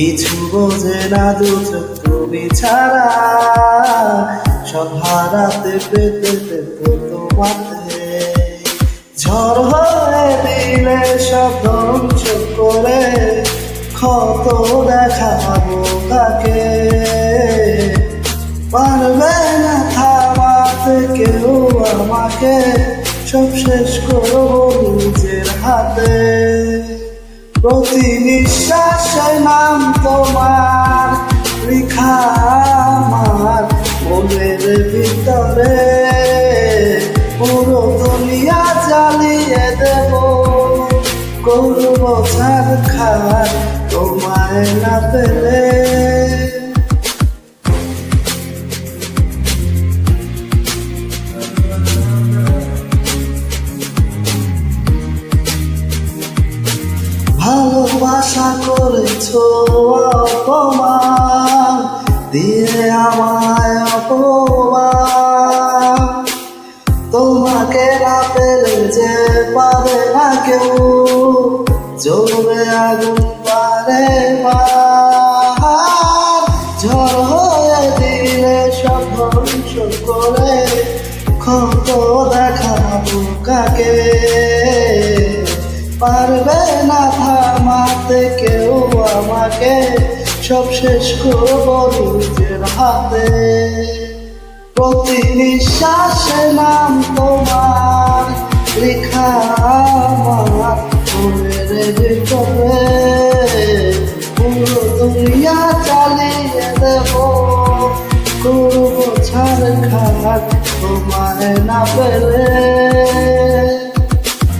কিছু বোঝে না দু তুমি ছাড়া। সব হারাতে পেতে তোমাতে। ঝড় হয়ে দিলে সব ধ্বংস করে ক্ষত দেখাবো কাকে? পারবে না থামাতে কেউ আমাকে। সব শেষ করব নিজের হাতে। প্রতি নিঃশ্বাসে নাম তোমার লেখা আমার, মনের ভিতরে পুরো দুনিয়া জ্বালিয়ে দেব। করব ছাড় খার তোমায় না পেলে। ভালোবাসা করেছ অপমান, দিয়ে আমায় অপমান। তোমাকে না পেলে যে পারে না কেউ, জ্বলবে আগুন পারে ঝড় হয়ে দিলে সব করে ক্ষত দেখাবো কাকে। পারবে না থামাতে কেউ আমাকে। সব শেষ করব নিজের হাতে। প্রতি নিঃশ্বাসে নাম তোমার। লেখা আমার ভিতরে পুরো দুনিয়া চালিয়ে দেব। করব ছাড় খাট তোমায় না পেলে।